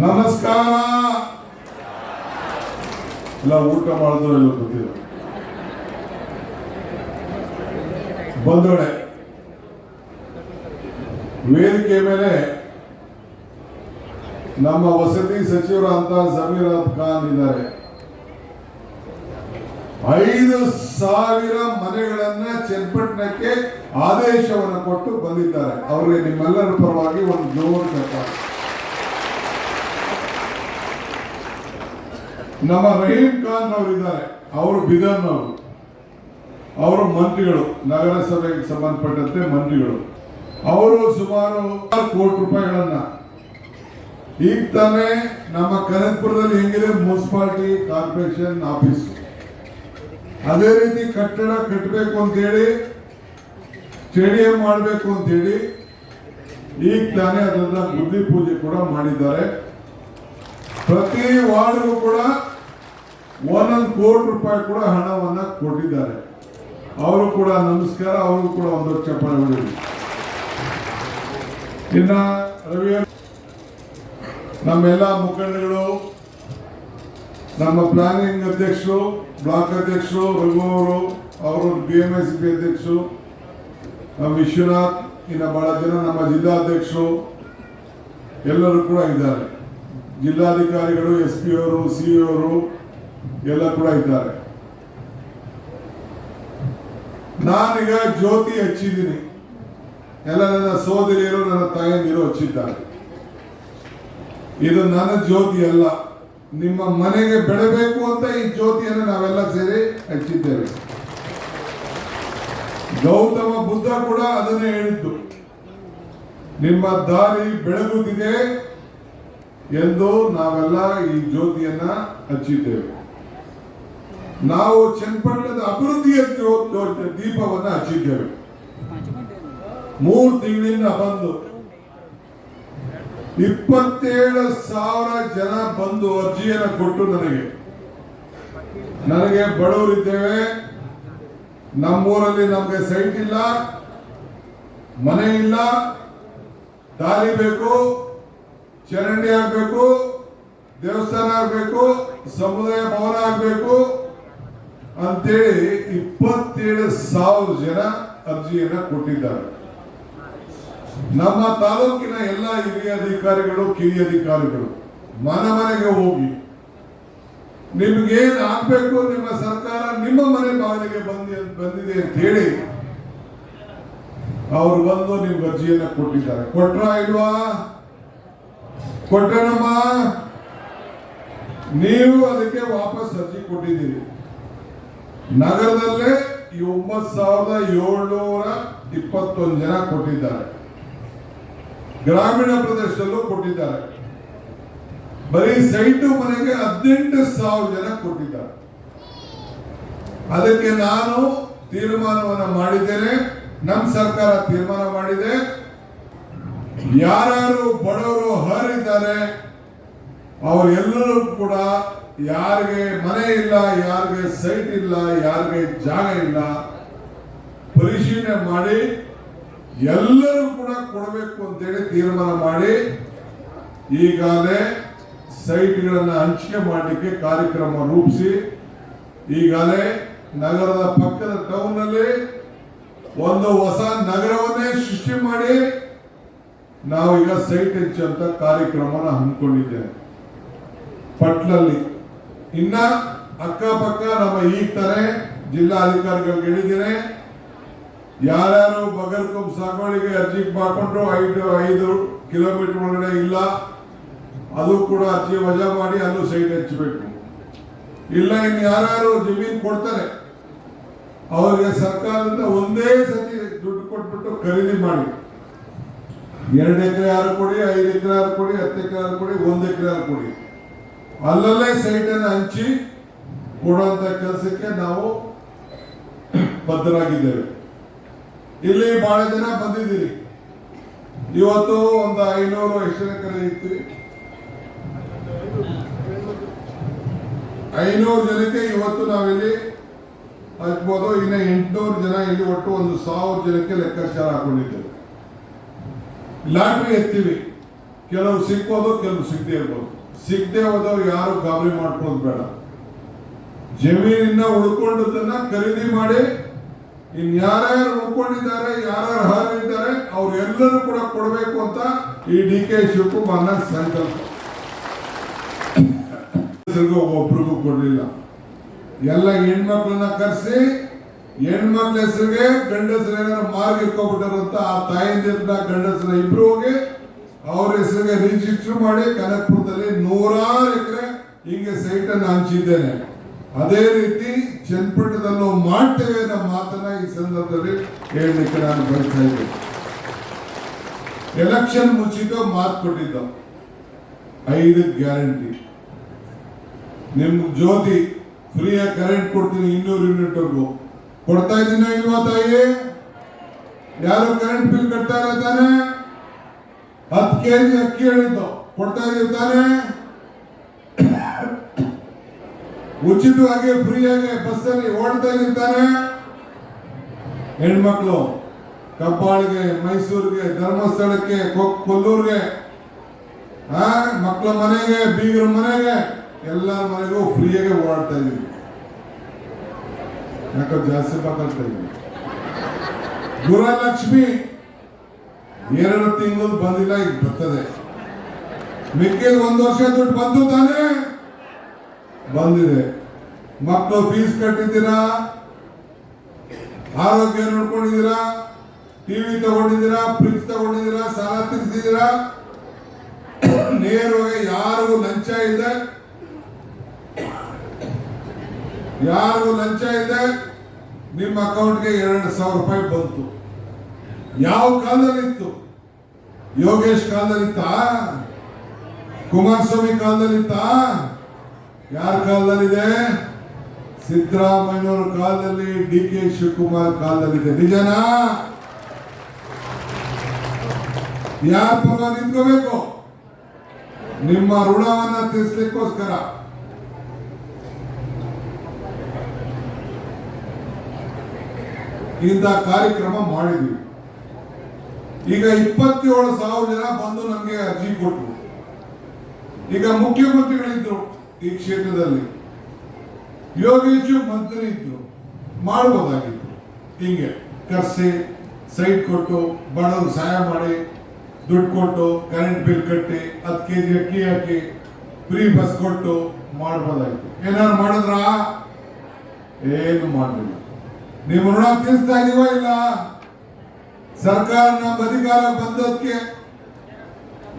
ನಮಸ್ಕಾರ. ಇಲ್ಲ, ಊಟ ಮಾಡಿದ್ರು ಎಲ್ಲ ಗೊತ್ತಿಲ್ಲ ಬಂದೋಡೆ ವೇದಿಕೆ ಮೇಲೆ ನಮ್ಮ ವಸತಿ ಸಚಿವರಂತ ಜಮೀರ್ ಅಹಮದ್ ಖಾನ್ ಇದ್ದಾರೆ. ಐದು ಸಾವಿರ ಮನೆಗಳನ್ನ ಚನ್ನಪಟ್ಟಣಕ್ಕೆ ಆದೇಶವನ್ನು ಕೊಟ್ಟು ಬಂದಿದ್ದಾರೆ. ಅವರಿಗೆ ನಿಮ್ಮೆಲ್ಲರ ಪರವಾಗಿ ಒಂದು ಜೋರು ಚಪ್ಪಾಳೆ. ನಮ್ಮ ರಹೀಂ ಖಾನ್ ಅವರು ಇದ್ದಾರೆ ಅವರು ಬಿದರ್ನವರು. ಅವರು ಮಂತ್ರಿಗಳು, ನಗರಸಭೆಗೆ ಸಂಬಂಧಪಟ್ಟಂತೆ ಮಂತ್ರಿಗಳು. ಅವರು ಸುಮಾರು ಕೋಟಿ ರೂಪಾಯಿಗಳನ್ನ. ಈಗ ತಾನೇ ನಮ್ಮ ಕನಕಪುರದಲ್ಲಿ ಹೆಂಗಿದೆ? Municipality, corporation office. ಅದೇ ರೀತಿ ಕಟ್ಟಡ ಕಟ್ಟಬೇಕು ಅಂತೇಳಿ ಸ್ಟೇಡಿಯಂ ಮಾಡಬೇಕು ಅಂತೇಳಿ ಈಗ ತಾನೇ ಅದನ್ನ ಬುದ್ಧಿ ಪೂಜೆ ಕೂಡ ಮಾಡಿದ್ದಾರೆ. ಪ್ರತಿ ವಾರ್ಡ್ಗೂ ಕೂಡ ಒಂದೊಂದು ಕೋಟಿ ರೂಪಾಯಿ ಕೂಡ ಹಣವನ್ನ ಕೊಟ್ಟಿದ್ದಾರೆ. ಅವರು ಕೂಡ ನಮಸ್ಕಾರ, ಅವರು ಕೂಡ ಒಂದು ಚಪ್ಪಾಳೆ ಹೊಡೆಯಿರಿ ಇನ್ನ ರವಿ ನಮ್ಮೆಲ್ಲ ಮುಖಂಡಗಳು, ನಮ್ಮ ಪ್ಲಾನಿಂಗ್ ಅಧ್ಯಕ್ಷರು, ಬ್ಲಾಕ್ ಅಧ್ಯಕ್ಷರು, ರಘು ಅವರು ಅವರು ಬಿ ಎಂ ಎಸ್ ಪಿ ಅಧ್ಯಕ್ಷರು, ನಮ್ಮ ವಿಶ್ವನಾಥ್, ಇನ್ನು ಬಹಳ ಜನ ನಮ್ಮ ಜಿಲ್ಲಾಧ್ಯಕ್ಷರು ಎಲ್ಲರೂ ಕೂಡ ಇದ್ದಾರೆ. ಜಿಲ್ಲಾಧಿಕಾರಿಗಳು ಎಸ್ ಪಿ ಅವರು ಸಿ ಅವರು ಎಲ್ಲ ಕೂಡ ಇದ್ದಾರೆ. ನಾನೀಗ ಜ್ಯೋತಿ ಹಚ್ಚಿದ್ದೀನಿ. ಎಲ್ಲ ನನ್ನ ಸೋದರಿಯರು, ನನ್ನ ತಾಯಂದಿರು ಹಚ್ಚಿದ್ದಾರೆ. ಇದು ನನ್ನ ಜ್ಯೋತಿ ಅಲ್ಲ. ನಿಮ್ಮ ಮನೆಗೆ ಬೆಳಬೇಕು ಅಂತ ಈ ಜ್ಯೋತಿಯನ್ನು ನಾವೆಲ್ಲ ಸೇರಿ ಹಚ್ಚಿದ್ದೇವೆ. ಗೌತಮ ಬುದ್ಧ ಕೂಡ ಅದನ್ನೇ ಹೇಳಿದ್ದು. ನಿಮ್ಮ ದಾರಿ ಬೆಳಗುತ್ತಿದೆ ಎಂದು ನಾವೆಲ್ಲ ಈ ಜ್ಯೋತಿಯನ್ನ ಹಚ್ಚಿದ್ದೇವೆ. ನಾವು ಚನ್ನಪಟ್ಟಣದ ಅಭಿವೃದ್ಧಿಯ ದೀಪವನ್ನ ಹಚ್ಚಿದ್ದೇವೆ. ಮೂರು ತಿಂಗಳಿಂದ ಬಂದು ಇಪ್ಪತ್ತೇಳು ಸಾವಿರ ಜನ ಬಂದು ಅರ್ಜಿಯನ್ನು ಕೊಟ್ಟು ನನಗೆ. ನನಗೆ ಬಡವರಿದ್ದೇವೆ. ನಮ್ಮೂರಲ್ಲಿ ನಮಗೆ ಸೈಟ್ ಇಲ್ಲ, ಮನೆ ಇಲ್ಲ, ದಾರಿ ಬೇಕು, ಚರಂಡಿ ಆಗ್ಬೇಕು, ದೇವಸ್ಥಾನ ಆಗ್ಬೇಕು, ಸಮುದಾಯ ಭವನ ಆಗ್ಬೇಕು. ಅಂತೇಳಿ ಇಪ್ಪತ್ತೇಳು ಸಾವಿರ ಜನ ಅರ್ಜಿಯನ್ನ ಕೊಟ್ಟಿದ್ದಾರೆ. ನಮ್ಮ ತಾಲೂಕಿನ ಎಲ್ಲ ಹಿರಿಯ ಅಧಿಕಾರಿಗಳು, ಕಿರಿಯ ಅಧಿಕಾರಿಗಳು, ಮನೆ ಮನೆಗೆ ಹೋಗಿ, ನಿಮ್ಗೇನ್ ಆಗ್ಬೇಕು, ನಿಮ್ಮ ಸರ್ಕಾರ ನಿಮ್ಮ ಮನೆ ಬಾಗಿಲಿಗೆ ಬಂದಿ, ಬಂದಿದೆ ಅಂತ ಹೇಳಿ ಅವ್ರು ಬಂದು ನಿಮ್ಗೆ ಅರ್ಜಿಯನ್ನ ಕೊಟ್ಟಿದ್ದಾರೆ. ಕೊಟ್ರ ಇಲ್ವಾ? ಕೊಟ್ಟನಮ್ಮ ನೀವು ಅದಕ್ಕೆ ವಾಪಸ್ ಅರ್ಜಿ ಕೊಟ್ಟಿದ್ದೀರಿ. ನಗರದಲ್ಲೇ ಈ ಸಾವಿರದ ಏಳ್ನೂರ ಇಪ್ಪತ್ತೊಂದು ಜನ ಕೊಟ್ಟಿದ್ದಾರೆ. ಗ್ರಾಮೀಣ ಪ್ರದೇಶದಲ್ಲೂ ಕೊಟ್ಟಿದ್ದಾರೆ. ಬರೀ ಸೈಟು ಮನೆಗೆ ಹದಿನೆಂಟು ಸಾವಿರ ಜನ ಕೊಟ್ಟಿದ್ದಾರೆ. ಅದಕ್ಕೆ ನಾನು ತೀರ್ಮಾನವನ್ನು ಮಾಡಿದ್ದೇನೆ. ನಮ್ಮ ಸರ್ಕಾರ ತೀರ್ಮಾನ ಮಾಡಿದೆ. ಯಾರು ಬಡವರು ಹರಿದ್ದಾರೆ ಅವರೆಲ್ಲರೂ ಕೂಡ ಯಾರಿಗೆ ಮನೆ ಇಲ್ಲ, ಯಾರಿಗೆ ಸೈಟ್ ಇಲ್ಲ, ಯಾರಿಗೆ ಜಾಗ ಇಲ್ಲ, ಪರಿಶೀಲನೆ ಮಾಡಿ, ಎಲ್ಲರೂ ಕೂಡ ಕೊಡಬೇಕು ಅಂತೇಳಿ ತೀರ್ಮಾನ ಮಾಡಿ, ಈಗಾಗಲೇ ಸೈಟ್ಗಳನ್ನು ಹಂಚಿಕೆ ಮಾಡಲಿಕ್ಕೆ ಕಾರ್ಯಕ್ರಮ ರೂಪಿಸಿ, ಈಗಾಗಲೇ ನಗರದ ಪಕ್ಕದ ಟೌನ್ನಲ್ಲಿ ಒಂದು ಹೊಸ ನಗರವನ್ನೇ ಸೃಷ್ಟಿ ಮಾಡಿ, ನಾವೀಗ ಸೈಟ್ ಹಂಚುವಂತ ಕಾರ್ಯಕ್ರಮನ ಹಮ್ಮಿಕೊಂಡಿದ್ದೇವೆ. ಪಟ್ಲಲ್ಲಿ ಇನ್ನ ಅಕ್ಕಪಕ್ಕ ನಮ್ಮ ಈಗ ತಾನೇ ಜಿಲ್ಲಾಧಿಕಾರಿಗಳಿಗೆ ಹೇಳಿದ್ದೀನಿ, ಯಾರ್ಯಾರು ಬಗರ್ಕೊಂ ಸಾಗುವಳಿಗೆ ಅರ್ಜಿ ಮಾಡಿಕೊಂಡ್ರು, ಐದು ಐದು ಕಿಲೋಮೀಟರ್ ಒಳಗಡೆ ಇಲ್ಲ, ಅದು ಕೂಡ ಅರ್ಜಿ ವಜಾ ಮಾಡಿ ಅಲ್ಲೂ ಸೈಟ್ ಹಚ್ಚಬೇಕು ಇಲ್ಲ, ಇನ್ನು ಯಾರ್ಯಾರು ಜಮೀನು ಕೊಡ್ತಾರೆ, ಅವರಿಗೆ ಸರ್ಕಾರದಿಂದ ಒಂದೇ ಸತಿ ದುಡ್ಡು ಕೊಟ್ಬಿಟ್ಟು ಖರೀದಿ ಮಾಡಿ. ಎರಡು ಎಕರೆ ಯಾರು ಕೊಡಿ, ಐದು ಎಕರೆ ಯಾರು ಕೊಡಿ, ಹತ್ತು ಎಕರೆ ಯಾರು ಕೊಡಿ, ಒಂದು ಎಕರೆ ಯಾರು ಕೊಡಿ. ಅಲ್ಲಲ್ಲೇ ಸೈಟನ್ನು ಹಂಚಿ ಕೊಡುವಂತ ಕೆಲಸಕ್ಕೆ ನಾವು ಬದ್ಧರಾಗಿದ್ದೇವೆ. ಇಲ್ಲಿ ಬಹಳ ಜನ ಬಂದಿದ್ದೀರಿ. ಇವತ್ತು ಒಂದು ಐನೂರು ಎಷ್ಟು ಎಕರೆ ಇತ್ತು ಐನೂರು ಜನಕ್ಕೆ ಇವತ್ತು ನಾವಿಲ್ಲಿ ಹಚ್ಬೋದು. ಇನ್ನು ಎಂಟುನೂರು ಜನ ಇಲ್ಲಿ ಒಟ್ಟು ಒಂದು ಸಾವಿರ ಜನಕ್ಕೆ ಲೆಕ್ಕಾಚಾರ ಹಾಕೊಂಡಿದ್ದೇವೆ. ಲಾಟ್ರಿ ಎತ್ತೀವಿ. ಕೆಲವು ಸಿಕ್ಕೋದು ಕೆಲವು ಸಿಗದೇ ಇರ್ಬೋದು. ಸಿಗದೆ ಹೋದವ್ರು ಯಾರು ಗಾಬರಿ ಮಾಡ್ಕೊಳ್ಳೋದು ಬೇಡ. ಜಮೀನಿನ ಉಳ್ಕೊಂಡದನ್ನ ಖರೀದಿ ಮಾಡಿ, ಇನ್ ಯಾರ್ಯಾರು ಉಳ್ಕೊಂಡಿದ್ದಾರೆ, ಯಾರ್ಯಾರು ಹಾರಿದ್ದಾರೆ ಅವ್ರೆಲ್ಲರೂ ಕೂಡ ಕೊಡಬೇಕು ಅಂತ ಈ ಡಿ ಕೆ ಶಿವಕುಮಾರ್ನ ಸಂಕಲ್ಪ. ಒಬ್ಬರಿಗೂ ಕೊಡ್ಲಿಲ್ಲ. ಎಲ್ಲ ಹೆಣ್ಮಕ್ಳನ್ನ ಕರೆಸಿ, ಹೆಣ್ಮಕ್ಳ ಹೆಸರಿಗೆ ಗಂಡಸರು ಏನಾದ್ರು ಮಾರ್ಗ ಆ ತಾಯಿಂದಿರ್ದ ಗಂಡಸರ ಇಬ್ರು ಹೋಗಿ ಅವ್ರ ಹೆಸರಿಗೆ ರಿಜಿಸ್ಟರ್ ಮಾಡಿ ಕನಕಪುರದಲ್ಲಿ ನೂರಾರು ಎಕರೆ ಹಿಂಗೆ ಸೈಟ್ ಅನ್ನು ಹಂಚಿದ್ದೇನೆ. ಅದೇ ರೀತಿ ಚನ್ನಪಟ್ಟಣದಲ್ಲೂ ಮಾಡ್ತೇವೆ ಅನ್ನೋ ಮಾತನ್ನ ಈ ಸಂದರ್ಭದಲ್ಲಿ ಹೇಳಲಿಕ್ಕೆ ನಾನು ಇದ್ದೇನೆ. ಎಲೆಕ್ಷನ್ ಮುಚ್ಚಿದ್ದು ಮಾತು ಕೊಟ್ಟಿದ್ದ. ಐದು ಗ್ಯಾರಂಟಿ ನಿಮ್ ಜ್ಯೋತಿ ಫ್ರೀಯಾಗಿ ಕರೆಂಟ್ ಕೊಡ್ತೀನಿ ಇನ್ನೂರು ಯೂನಿಟ್ ವರ್ಗು. ಕೊಡ್ತಾ ಇದ್ದೀನೋ ಇಲ್ವಾ ತಾಯಿ? ಯಾರು ಕರೆಂಟ್ ಬಿಲ್ ಕಟ್ತಾ ಇಲ್ಲ ಹತ್ತು ಕೆಜಿ ಅಕ್ಕಿ ಹೇಳಿದ್ದು. ಕೊಡ್ತಾ ತಾನೆ? ಉಚಿತವಾಗಿ, ಫ್ರೀಯಾಗಿ ಬಸ್ಸಲ್ಲಿ ಓಡ್ತಾ ತಾನೆ? ಹೆಣ್ಮಕ್ಳು, ಕಬ್ಬಾಳಿಗೆ, ಮೈಸೂರಿಗೆ, ಧರ್ಮಸ್ಥಳಕ್ಕೆ, ಕೊ- ಕೊಲ್ಲೂರಿಗೆ, ಆ ಮಕ್ಕಳ ಮನೆಗೆ, ಬೀಗರ ಮನೆಗೆ ಎಲ್ಲ ಮನೆಗೂ ಫ್ರೀಯಾಗಿ ಓಡಾಡ್ತಾ ಇದೀವಿ ಯಾಕಂದ್ರೆ ಜಾಸ್ತಿ ಮಾತಾಡ್ತಾ ಇದೀವಿ ಗುರಲಕ್ಷ್ಮಿ ಎರಡು ತಿಂಗಳು ಬಂದಿಲ್ಲ, ಈಗ ಬರ್ತದೆ. ಮಿಕ್ಕಿದ ಒಂದು ವರ್ಷ ದುಡ್ಡು ಬಂತು ತಾನೇ? ಬಂದಿದೆ. ಮಕ್ಕಳು ಫೀಸ್ ಕಟ್ಟಿದ್ದೀರಾ? ಆರೋಗ್ಯ ನೋಡ್ಕೊಂಡಿದ್ದೀರಾ? ಟಿವಿ ತಗೊಂಡಿದ್ದೀರಾ? ಫ್ರಿಜ್ ತಗೊಂಡಿದ್ದೀರಾ? ಸಾಲ ತೀರಿಸಿದ್ದೀರಾ? ನೇರವಾಗಿ ಯಾರಿಗೂ ಲಂಚ ಇದೆ ಯಾರಿಗೂ ಲಂಚ ಇದೆ ನಿಮ್ಮ ಅಕೌಂಟ್ಗೆ ಎರಡು ಸಾವಿರ ರೂಪಾಯಿ ಬಂತು. ಯಾವ ಕಾಲದಲ್ಲಿತ್ತು? ಯೋಗೇಶ್ ಕಾಲದಲ್ಲಿತ್ತ? ಕುಮಾರಸ್ವಾಮಿ ಕಾಲದಲ್ಲಿತ್ತ? ಯಾರ ಕಾಲದಲ್ಲಿದೆ? ಸಿದ್ದರಾಮಯ್ಯವರ ಕಾಲದಲ್ಲಿ ಡಿ ಕೆ ಶಿವಕುಮಾರ್ ಕಾಲದಲ್ಲಿದೆ. ನಿಜನಾ? ಯಾರ ಪರ ನಿಂತ್ಕೋಬೇಕು? ನಿಮ್ಮ ಋಣವನ್ನ ತೀರಿಸಲಿಕ್ಕೋಸ್ಕರ. ಇಂಥ ಕಾರ್ಯಕ್ರಮ ಮಾಡಿದ್ವಿ. ಈಗ ಇಪ್ಪತ್ತೇಳು ಸಾವಿರ ಜನ ಬಂದು ನಮಗೆ ಅರ್ಜಿ ಕೊಟ್ಟರು ಈಗ ಮುಖ್ಯಮಂತ್ರಿಗಳಿದ್ರು ಈ ಕ್ಷೇತ್ರದಲ್ಲಿ. ಯೋಗೇಶು ಮಂತ್ರಿ ಇದ್ರು. ಮಾಡ್ಬೋದಾಗಿತ್ತು. ಹಿಂಗೆ ಕರ್ಸಿ, ಸೈಟ್ ಕೊಟ್ಟು, ಬಡವ್ರು ಸಹಾಯ ಮಾಡಿ, ದುಡ್ಡು ಕೊಟ್ಟು, ಕರೆಂಟ್ ಬಿಲ್ ಕಟ್ಟಿ, ಹತ್ತು ಕೆ ಜಿ ಅಕ್ಕಿ ಹಾಕಿ, ಫ್ರೀ ಬಸ್ ಕೊಟ್ಟು ಮಾಡ್ಬೋದಾಗಿತ್ತು. ಏನಾದ್ರು ಮಾಡಿದ್ರಾ? ಏನು ಮಾಡಲಿಲ್ಲ. ನೀವು ಋಣ ತೀರಿಸ್ತಾ ಇದೀವ ಇಲ್ಲ? ಸರ್ಕಾರ ನಮ್ಮ ಅಧಿಕಾರ ಬಂದದಕ್ಕೆ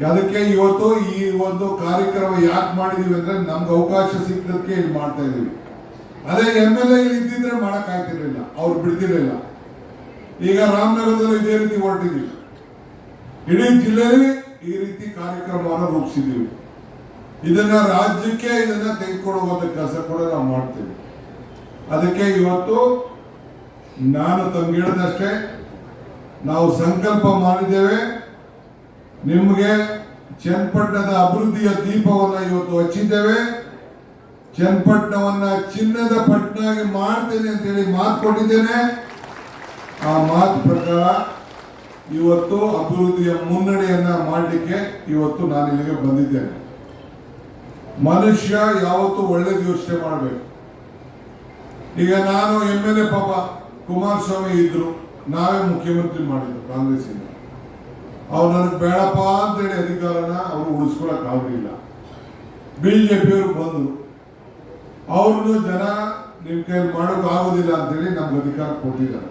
ಅದಕ್ಕೆ ಇವತ್ತು ಈ ಒಂದು ಕಾರ್ಯಕ್ರಮ ಯಾಕೆ ಮಾಡಿದೀವಿ ಅಂದ್ರೆ ನಮ್ಗೆ ಅವಕಾಶ ಸಿಕ್ಕದಕ್ಕೆ ಇಲ್ಲಿ ಮಾಡ್ತಾ ಇದೀವಿ. ಅದೇ ಎಂ ಎಲ್ ಎ ಇದ್ದಿದ್ರೆ ಮಾಡಕ್ ಆಗ್ತಿರ್ಲಿಲ್ಲ, ಅವ್ರು ಬಿಡ್ತಿರ್ಲಿಲ್ಲ. ಈಗ ರಾಮನಗರದಲ್ಲಿ ಇದೇ ರೀತಿ ಹೊರಟಿದೀವಿ ಇಡೀ ಜಿಲ್ಲೆಯಲ್ಲಿ ಈ ರೀತಿ ಕಾರ್ಯಕ್ರಮವನ್ನು ರೂಪಿಸಿದ್ದೀವಿ. ಇದನ್ನ ರಾಜ್ಯಕ್ಕೆ ಇದನ್ನ ತೆಗೆದುಕೊಂಡು ಕೆಲಸ ಕೂಡ ನಾವು ಮಾಡ್ತೀವಿ. ಅದಕ್ಕೆ ಇವತ್ತು ನಾನು ತಮ್ಗೆ ಹೇಳಿದಷ್ಟೇ ನಾವು ಸಂಕಲ್ಪ ಮಾಡಿದ್ದೇವೆ. ನಿಮಗೆ ಚನ್ನಪಟ್ಟಣದ ಅಭಿವೃದ್ಧಿಯ ದೀಪವನ್ನು ಇವತ್ತು ಹಚ್ಚಿದ್ದೇವೆ. ಚನ್ನಪಟ್ಟಣವನ್ನ ಚಿನ್ನದ ಪಟ್ಟಣಾಗಿ ಮಾಡ್ತೇನೆ ಅಂತೇಳಿ ಮಾತು ಕೊಟ್ಟಿದ್ದೇನೆ. ಆ ಮಾತು ಪ್ರಕಾರ ಇವತ್ತು ಅಭಿವೃದ್ಧಿಯ ಮುನ್ನಡೆಯನ್ನ ಮಾಡಲಿಕ್ಕೆ ಇವತ್ತು ನಾನು ಇಲ್ಲಿಗೆ ಬಂದಿದ್ದೇನೆ. ಮನುಷ್ಯ ಯಾವತ್ತು ಒಳ್ಳೇದು ಯೋಚನೆ ಮಾಡಬೇಕು. ಈಗ ನಾನು ಎಂ ಎಲ್ ಎ ಪಾಪ ಕುಮಾರಸ್ವಾಮಿ ಇದ್ರು. ನಾವೇ ಮುಖ್ಯಮಂತ್ರಿ ಮಾಡಿದ್ರು ಕಾಂಗ್ರೆಸ್ ಇಂದ ಅವ್ರು ನನಗೆ ಬೇಡಪ್ಪ ಅಂತೇಳಿ ಅಧಿಕಾರನ ಅವರು ಉಳಿಸ್ಕೊಳಕ್ ಆಗಲಿಲ್ಲ. ಬಿಜೆಪಿಯವರು ಬಂದರು ಅವ್ರನ್ನು ಜನ ನಿಮ್ಮ ಕೈಯಲ್ಲಿ ಮಾಡೋಕೆ ಆಗೋದಿಲ್ಲ ಅಂತೇಳಿ ನಮ್ಗೆ ಅಧಿಕಾರ ಕೊಟ್ಟಿದ್ದಾರೆ.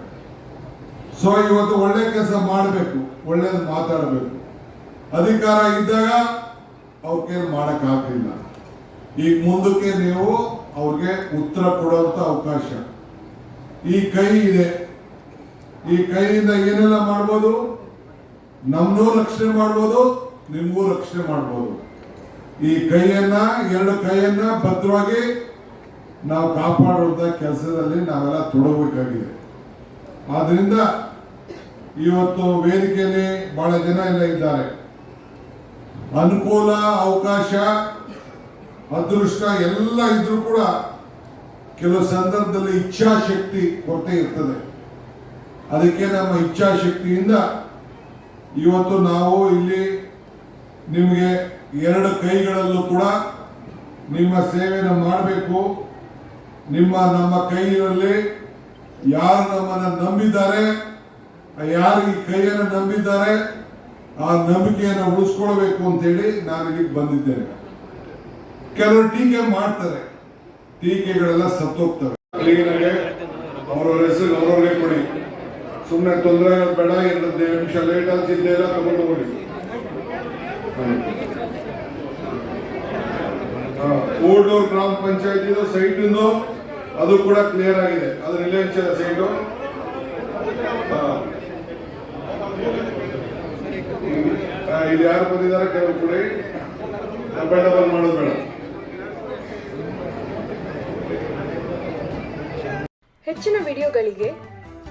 ಸೊ ಇವತ್ತು ಒಳ್ಳೆ ಕೆಲಸ ಮಾಡಬೇಕು, ಒಳ್ಳೇದು ಮಾತಾಡಬೇಕು. ಅಧಿಕಾರ ಇದ್ದಾಗ ಅವ್ರ ಮಾಡಕ್ ಆಗ್ಲಿಲ್ಲ. ಈಗ ಮುಂದಕ್ಕೆ ನೀವು ಅವ್ರಿಗೆ ಉತ್ತರ ಕೊಡುವಂತ ಅವಕಾಶ. ಈ ಕೈ ಇದೆ. ಈ ಕೈಯಿಂದ ಏನೆಲ್ಲ ಮಾಡ್ಬೋದು? ನಮ್ಮನ್ನೂ ರಕ್ಷಣೆ ಮಾಡ್ಬೋದು, ನಿಮಗೂ ರಕ್ಷಣೆ ಮಾಡ್ಬೋದು. ಈ ಕೈಯನ್ನ, ಎರಡು ಕೈಯನ್ನ ಭದ್ರವಾಗಿ ನಾವು ಕಾಪಾಡುವಂತ ಕೆಲಸದಲ್ಲಿ ನಾವೆಲ್ಲ ತೊಡಗಬೇಕಾಗಿದೆ. ಆದ್ರಿಂದ ಇವತ್ತು ವೇದಿಕೆಯಲ್ಲಿ ಬಹಳ ಜನ ಎಲ್ಲ ಇದ್ದಾರೆ. ಅನುಕೂಲ, ಅವಕಾಶ, ಅದೃಷ್ಟ ಎಲ್ಲ ಇದ್ರೂ ಕೂಡ ಕೆಲವು ಸಂದರ್ಭದಲ್ಲಿ ಇಚ್ಛಾಶಕ್ತಿ ಕೊರತೆ ಇರ್ತದೆ. ಅದಕ್ಕೆ ನಮ್ಮ ಇಚ್ಛಾಶಕ್ತಿಯಿಂದ ಇವತ್ತು ನಾವು ಇಲ್ಲಿ ನಿಮಗೆ ಎರಡು ಕೈಗಳಲ್ಲೂ ಕೂಡ ನಿಮ್ಮ ಸೇವೆಯನ್ನು ಮಾಡಬೇಕು. ನಿಮ್ಮ ನಮ್ಮ ಕೈಯಲ್ಲಿ ಯಾರು ನಮ್ಮನ್ನು ನಂಬಿದ್ದಾರೆ, ಯಾರು ಈ ಕೈಯನ್ನು ನಂಬಿದ್ದಾರೆ, ಆ ನಂಬಿಕೆಯನ್ನು ಉಳಿಸ್ಕೊಳ್ಬೇಕು ಅಂತೇಳಿ ನಾನು ಇಲ್ಲಿಗೆ ಬಂದಿದ್ದೇನೆ. ಕೆಲವರು ಟೀಕೆ ಮಾಡ್ತಾರೆ, ಟೀಕೆಗಳೆಲ್ಲ ಸತ್ತೋಗ್ತವೆ. ಅವರವರ ಹೆಸರು, ಅವರವರೇ ಕೊಡಿ. ಸುಮ್ಮನೆ ತೊಂದರೆ ಬೇಡ, ಎರಡು ನಿಮಿಷ ಲೇಟ್ ಆಗ್ತಿದ್ದೆ ಎಲ್ಲ ತಗೊಂಡು ಹೋಗಿ. ಓಡೂರು ಗ್ರಾಮ ಪಂಚಾಯತ್ ಸೈಟ್ ಅದು ಕೂಡ ಕ್ಲಿಯರ್ ಆಗಿದೆ. ಅದು ರಿಲಯನ್ಸ್ ಸೈಟು. ಇದು ಯಾರು ಬಂದಿದ್ದಾರೆ ಕೆಲವು ಕೂಡ. ಡಬಲ್ ಮಾಡೋದು ಬೇಡ. ಹೆಚ್ಚಿನ ವಿಡಿಯೋಗಳಿಗೆ